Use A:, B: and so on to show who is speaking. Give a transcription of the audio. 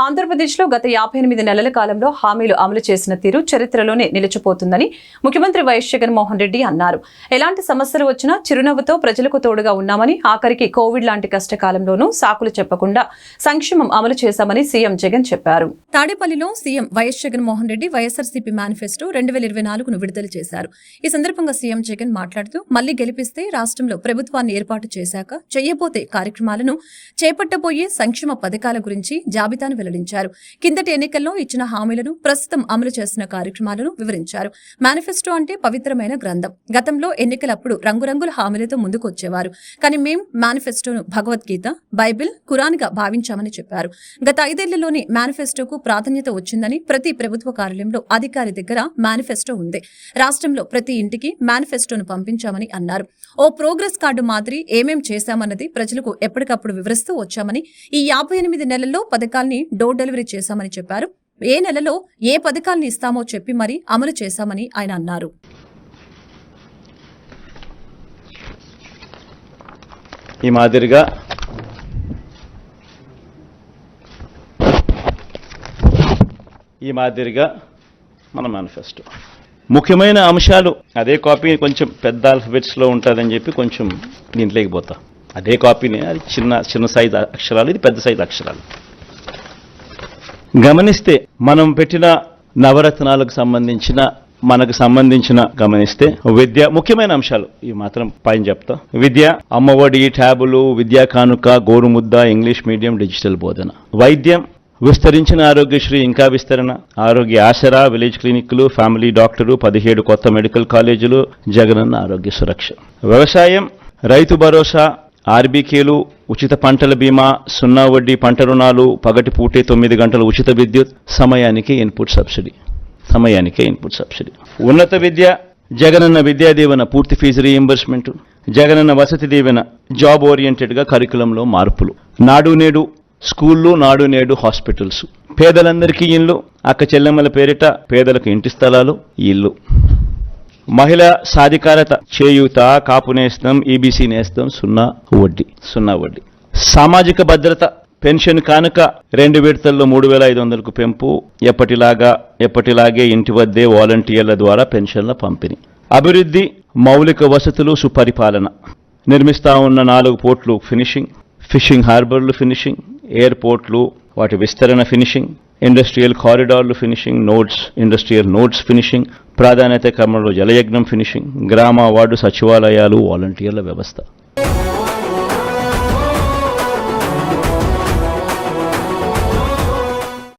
A: ఆంధ్రప్రదేశ్లో గత యాభై ఎనిమిది నెలల కాలంలో హామీలు అమలు చేసిన తీరు చరిత్రలోనే నిలిచిపోతుందని ముఖ్యమంత్రి వైఎస్ జగన్మోహన్ రెడ్డి అన్నారు. ఎలాంటి సమస్యలు వచ్చినా చిరునవ్వుతో ప్రజలకు తోడుగా ఉన్నామని ఆఖరికి కోవిడ్ లాంటి కష్టకాలంలోనూ సాకులు చెప్పకుండా సంక్షేమం అమలు చేశామని సీఎం జగన్ చెప్పారు. తాడేపల్లిలో CM YS Jaganmohan Reddy YSRCP manifesto రెండు వేల ఇరవై నాలుగును విడుదల చేశారు. ఈ సందర్భంగా సీఎం జగన్ మాట్లాడుతూ మళ్ళీ గెలిపిస్తే రాష్ట్రంలో ప్రభుత్వాన్ని ఏర్పాటు చేశాక చేయబోతే కార్యక్రమాలను చేపట్టబోయే సంక్షేమ పథకాల గురించి జాబితాను వెల్లడించారు. కిందటి ఎన్నికల్లో ఇచ్చిన హామీలను ప్రస్తుతం అమలు చేస్తున్న కార్యక్రమాలను వివరించారు. మేనిఫెస్టో అంటే పవిత్రమైన గ్రంథం. గతంలో ఎన్నికలప్పుడు రంగురంగుల హామీలతో ముందుకు వచ్చేవారు కానీ మేం మేనిఫెస్టోను భగవద్గీత బైబిల్ ఖురాన్గా భావించామని చెప్పారు. గత ఐదేళ్ళలోనే మేనిఫెస్టోకు ప్రాధాన్యత వచ్చిందని ప్రతి ప్రభుత్వ కార్యాలయంలో అధికారి దగ్గర మేనిఫెస్టో ఉంది. రాష్ట్రంలో ప్రతి ఇంటికి మేనిఫెస్టోను పంపించామని అన్నారు. ఓ ప్రోగ్రెస్ కార్డు మాదిరి ఏమేం చేశామన్నది ప్రజలకు ఎప్పటికప్పుడు వివరిస్తూ వచ్చామని ఈ యాభై ఎనిమిది నెలల్లో పథకాల్ని డోర్ డెలివరీ చేశామని చెప్పారు. ఏ నెలలో ఏ పథకాలను ఇస్తామో చెప్పి మరీ అమలు చేశామని ఆయన అన్నారు.
B: ఈ మాదిరిగా ఈ మాదిరిగా మన మేనిఫెస్టో ముఖ్యమైన అంశాలు అదే కాపీ కొంచెం పెద్ద ఆల్ఫబెట్స్లో ఉంటుందని చెప్పి కొంచెం దీంట్లోకి పోతా. అదే కాపీనే అది చిన్న చిన్న సైజు అక్షరాలు ఇది పెద్ద సైజు అక్షరాలు. గమనిస్తే మనం పెట్టిన నవరత్నాలకు సంబంధించిన మనకు సంబంధించిన గమనిస్తే విద్య ముఖ్యమైన అంశాలు. ఈ మాత్రం పైన చెప్తా. విద్య అమ్మఒడి ట్యాబులు విద్యా కానుక గోరుముద్ద ఇంగ్లీష్ మీడియం డిజిటల్ బోధన. వైద్యం విస్తరించిన ఆరోగ్యశ్రీ ఇంకా విస్తరణ. ఆరోగ్య ఆసరా విలేజ్ క్లినిక్లు ఫ్యామిలీ డాక్టరు పదిహేడు కొత్త మెడికల్ కాలేజీలు జగనన్న ఆరోగ్య సురక్ష. వ్యవసాయం రైతు భరోసా ఆర్బీకేలు ఉచిత పంటల బీమా సున్నా వడ్డీ పంట రుణాలు పగటి పూటే తొమ్మిది గంటల ఉచిత విద్యుత్ సమయానికి ఇన్పుట్ సబ్సిడీ. సమయానికే ఇన్పుట్ సబ్సిడీ. ఉన్నత విద్య జగనన్న విద్యా దీవెన పూర్తి fee reimbursement Jagananna Vasathi Deevena job ఓరియంటెడ్గా కరికులంలో మార్పులు. నాడు నేడు స్కూళ్ళు నాడు నేడు హాస్పిటల్స్. పేదలందరికీ ఇల్లు అక్క చెల్లెమ్మల పేరిట పేదలకు ఇంటి స్థలాలు ఇల్లు. మహిళ సాధికారత చేయూత కాపు నేస్తం ఈబీసీ నేస్తం సున్నా వడ్డీ సున్నా వడ్డీ. సామాజిక భద్రత పెన్షన్ కానుక రెండు విడతల్లో మూడు వేల ఐదు వందలకు పెంపు. ఎప్పటిలాగా ఎప్పటిలాగే ఇంటి వద్దే వాలంటీర్ల ద్వారా పెన్షన్ల పంపిణీ. అభివృద్ధి మౌలిక వసతులు సుపరిపాలన. నిర్మిస్తా ఉన్న నాలుగు పోర్ట్లు ఫినిషింగ్. ఫిషింగ్ హార్బర్లు ఫినిషింగ్ ఎయిర్పోర్ట్లు వాటి విస్తరణ finishing. Industrial కారిడార్లు finishing nodes industrial nodes finishing ప్రాధాన్యత క్రమంలో జలయజ్ఞం ఫినిషింగ్ గ్రామ వార్డు సచివాలయాలు వాలంటీర్ల వ్యవస్థ.